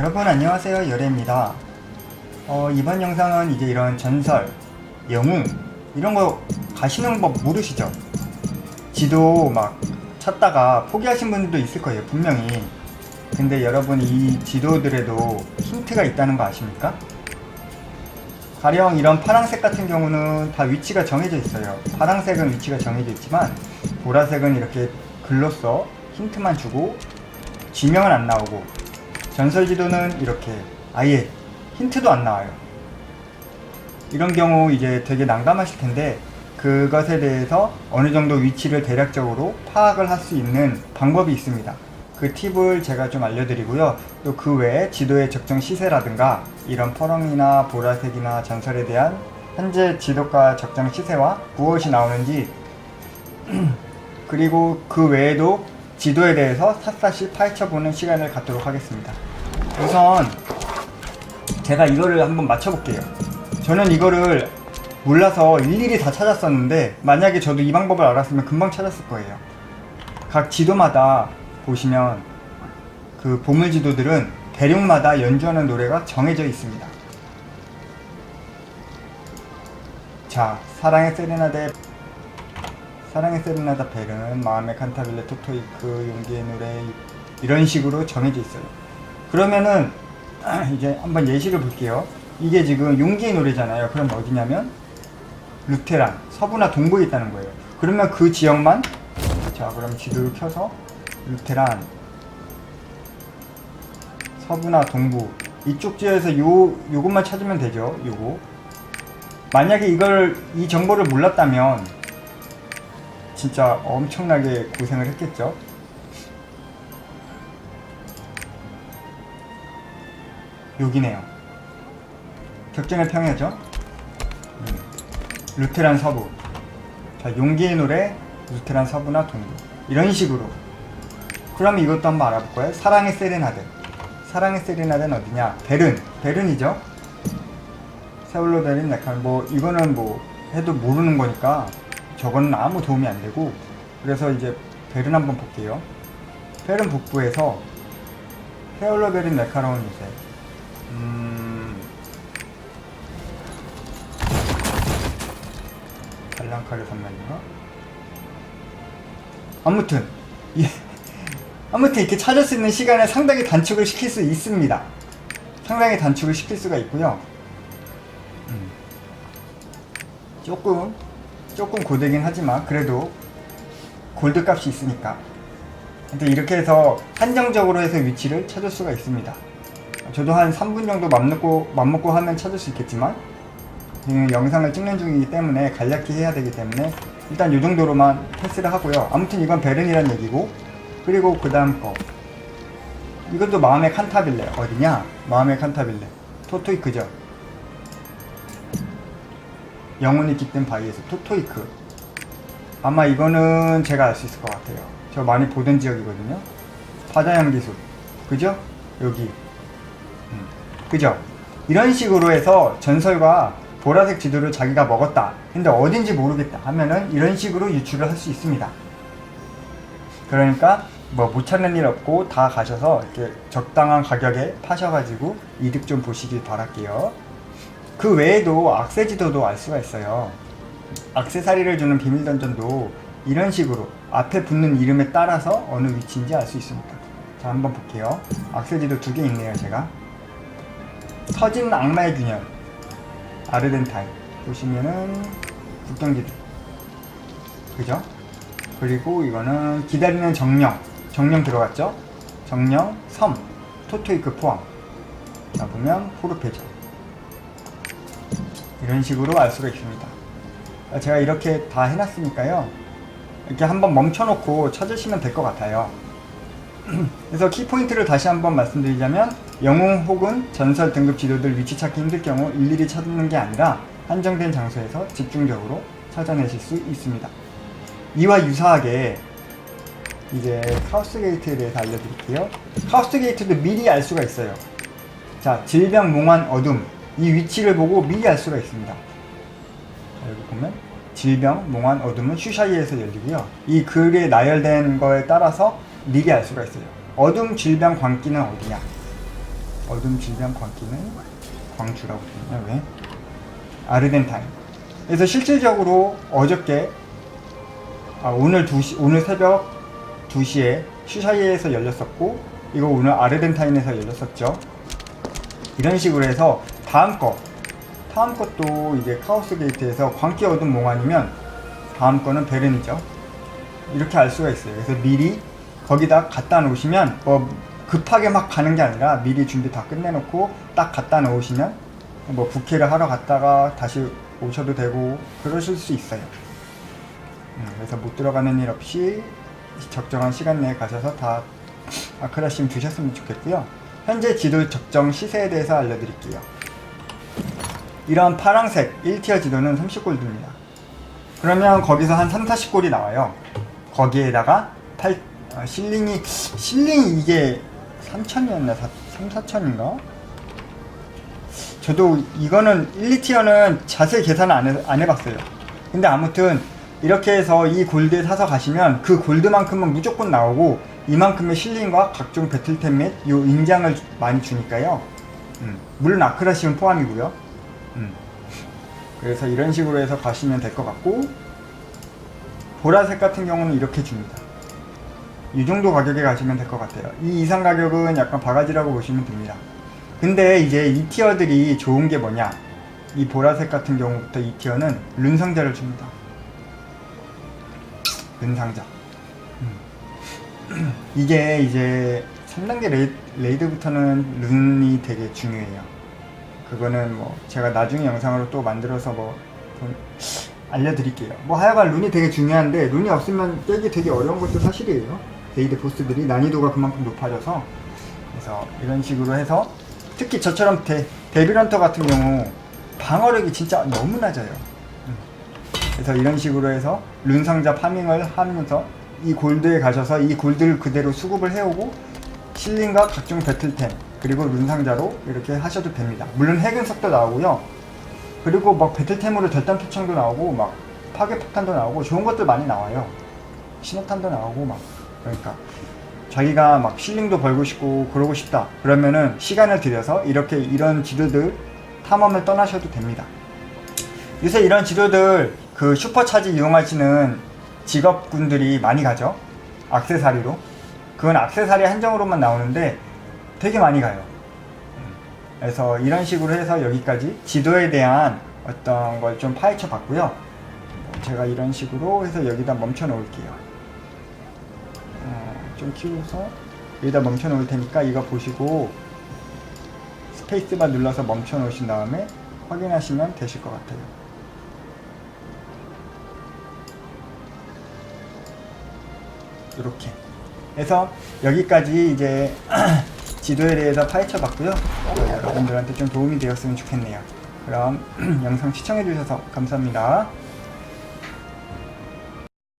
여러분 안녕하세요 열애입니다 어, 이번 영상은 이제 이런 전설, 영웅 이런 거 가시는 법 모르시죠? 지도 막 찾다가 포기하신 분들도 있을 거예요 분명히 근데 여러분 이 지도들에도 힌트가 있다는 거 아십니까? 가령 이런 파란색 같은 경우는 다 위치가 정해져 있어요 파란색은 위치가 정해져 있지만 보라색은 이렇게 글로써 힌트만 주고 지명은 안 나오고 전설 지도는 이렇게 아예 힌트도 안 나와요. 이런 경우 이제 되게 난감하실 텐데 그것에 대해서 어느 정도 위치를 대략적으로 파악을 할 수 있는 방법이 있습니다. 그 팁을 제가 좀 알려드리고요. 또 그 외에 지도의 적정 시세라든가 이런 퍼렁이나 보라색이나 전설에 대한 현재 지도가 적정 시세와 무엇이 나오는지 그리고 그 외에도 지도에 대해서 샅샅이 파헤쳐보는 시간을 갖도록 하겠습니다. 우선 제가 이거를 한번 맞춰볼게요. 저는 이거를 몰라서 일일이 다 찾았었는데 만약에 저도 이 방법을 알았으면 금방 찾았을 거예요. 각 지도마다 보시면 그 보물 지도들은 대륙마다 연주하는 노래가 정해져 있습니다. 자, 사랑의 세레나데 사랑의 세레나다 벨은 마음의 칸타빌레 토토이크 용기의 노래 이런 식으로 정해져 있어요. 그러면은 이제 한번 예시를 볼게요. 이게 지금 용기의 노래잖아요. 그럼 어디냐면 루테란 서부나 동부에 있다는 거예요. 그러면 그 지역만 자 그럼 지도를 켜서 루테란 서부나 동부 이쪽 지역에서 요 요것만 찾으면 되죠. 요거 만약에 이걸 이 정보를 몰랐다면 진짜 엄청나게 고생을 했겠죠. 여기네요. 격전의 평야죠. 음. 루테란 서부. 자, 용기의 노래, 루테란 서부나 동부. 이런 식으로. 그럼 이것도 한번 알아볼 거예요. 사랑의 세레나데. 사랑의 세레나데는 어디냐? 베른. 베른이죠. 세월로 베린 약간 뭐, 이거는 뭐, 해도 모르는 거니까 저거는 아무 도움이 안 되고. 그래서 이제 베른 한번 볼게요. 베른 북부에서 세월로 베린 메카로운 요새. 음... 발랑카르 선면인가? 아무튼 예. 아무튼 이렇게 찾을 수 있는 시간을 상당히 단축을 시킬 수 있습니다. 상당히 단축을 시킬 수가 있고요. 음. 조금 조금 고되긴 하지만 그래도 골드 값이 있으니까. 이렇게 해서 한정적으로 해서 위치를 찾을 수가 있습니다. 저도 한 3분 정도 맘먹고, 맘먹고 하면 찾을 수 있겠지만 지금 영상을 찍는 중이기 때문에 간략히 해야 되기 때문에 일단 이 정도로만 패스를 하고요. 아무튼 이건 베른이란 얘기고 그리고 그 다음 거. 이것도 마음의 칸타빌레. 어디냐? 마음의 칸타빌레. 토토이 크죠? 영혼이 깃든 바위에서 토토이크. 아마 이거는 제가 알 수 있을 것 같아요. 저 많이 보던 지역이거든요. 바다향기숲 그죠? 여기 그죠? 이런 식으로 해서 전설과 보라색 지도를 자기가 먹었다. 근데 어딘지 모르겠다 하면은 이런 식으로 유출을 할 수 있습니다. 그러니까 뭐 못 찾는 일 없고 다 가셔서 이렇게 적당한 가격에 파셔가지고 이득 좀 보시길 바랄게요. 그 외에도 악세 지도도 알 수가 있어요. 악세사리를 주는 비밀 던전도 이런 식으로 앞에 붙는 이름에 따라서 어느 위치인지 알 수 있습니다. 자 한번 볼게요. 악세 지도 두 개 있네요 제가. 터진 악마의 균열 아르덴타인. 보시면은 국경지대 그죠? 그리고 이거는 기다리는 정령. 정령 들어갔죠? 정령 섬 토토이크 포함. 자 보면 포르페죠. 이런 식으로 알 수가 있습니다. 제가 이렇게 다 해놨으니까요. 이렇게 한번 멈춰놓고 찾으시면 될 것 같아요 그래서 키포인트를 다시 한번 말씀드리자면 영웅 혹은 전설 등급 지도들 위치 찾기 힘들 경우 일일이 찾는 게 아니라 한정된 장소에서 집중적으로 찾아내실 수 있습니다. 이와 유사하게 이제 카우스 게이트에 대해서 알려드릴게요. 카우스 게이트도 미리 알 수가 있어요. 자, 질병, 몽환, 어둠 이 위치를 보고 미리 알 수가 있습니다. 자, 여기 보면 질병, 몽환, 어둠은 슈샤이에서 열리고요. 이 글에 나열된 거에 따라서 미리 알 수가 있어요. 어둠, 질병, 광기는 어디냐? 어둠 질량 광기는 광주라고 되냐 왜? 아르덴타인. 그래서 실질적으로 어저께 아, 오늘 2시 오늘 새벽 2시에 슈샤이에서 열렸었고 이거 오늘 아르덴타인에서 열렸었죠. 이런 식으로 해서 다음 거 다음 것도 이제 카오스 게이트에서 광기 어둠 몽환이면 다음 거는 베른이죠. 이렇게 알 수가 있어요. 그래서 미리 거기다 갖다 놓으시면 뭐 급하게 막 가는 게 아니라 미리 준비 다 끝내놓고 딱 갖다 놓으시면 뭐 부캐를 하러 갔다가 다시 오셔도 되고 그러실 수 있어요. 음, 그래서 못 들어가는 일 없이 적정한 시간 내에 가셔서 다 아크라심 두셨으면 좋겠고요. 현재 지도 적정 시세에 대해서 알려드릴게요. 이런 파랑색 1티어 지도는 30골드입니다. 그러면 거기서 한 3, 40골이 나와요. 거기에다가 8, 아, 실링이, 실링이 이게 3천이었나? 3, 4천인가? 저도 이거는 1, 2티어는 자세히 계산을 안, 해, 안 해봤어요. 근데 아무튼 이렇게 해서 이 골드 사서 가시면 그 골드만큼은 무조건 나오고 이만큼의 실링과 각종 배틀템 및 요 인장을 많이 주니까요. 음, 물론 아크라시움 포함이고요. 음. 그래서 이런 식으로 해서 가시면 될 것 같고 보라색 같은 경우는 이렇게 줍니다. 이 정도 가격에 가시면 될 것 같아요. 이 이상 가격은 약간 바가지라고 보시면 됩니다. 근데 이제 이 티어들이 좋은 게 뭐냐? 이 보라색 같은 경우부터 이 티어는 룬 상자를 줍니다. 룬 상자. 음. 이게 이제 3단계 레이, 레이드부터는 룬이 되게 중요해요. 그거는 뭐 제가 나중에 영상으로 또 만들어서 뭐 본- 알려드릴게요. 뭐 하여간 룬이 되게 중요한데 룬이 없으면 깨기 되게 어려운 것도 사실이에요. 레이드 보스들이 난이도가 그만큼 높아져서 그래서 이런 식으로 해서 특히 저처럼 데, 데빌런터 같은 경우 방어력이 진짜 너무 낮아요. 음. 그래서 이런 식으로 해서 룬 상자 파밍을 하면서 이 골드에 가셔서 이 골드를 그대로 수급을 해오고 실링과 각종 배틀템 그리고 룬 상자로 이렇게 하셔도 됩니다. 물론 핵은석도 나오고요. 그리고 막 배틀템으로 절단 표창도 나오고 막 파괴 폭탄도 나오고 좋은 것들 많이 나와요. 신호탄도 나오고 막 그러니까 자기가 막 실링도 벌고 싶고 그러고 싶다 그러면은 시간을 들여서 이렇게 이런 지도들 탐험을 떠나셔도 됩니다. 요새 이런 지도들 그 슈퍼차지 이용하시는 직업군들이 많이 가죠. 악세사리로. 그건 악세사리 한정으로만 나오는데 되게 많이 가요. 음. 그래서 이런 식으로 해서 여기까지 지도에 대한 어떤 걸 좀 파헤쳐 봤고요. 뭐 제가 이런 식으로 해서 여기다 멈춰 놓을게요. 어, 좀 키워서 여기다 멈춰 놓을 테니까 이거 보시고 스페이스바 눌러서 멈춰 놓으신 다음에 확인하시면 되실 것 같아요. 이렇게 해서 여기까지 이제 지도에 대해서 파헤쳐 봤고요. 여러분들한테 좀 도움이 되었으면 좋겠네요. 그럼 영상 시청해 주셔서 감사합니다.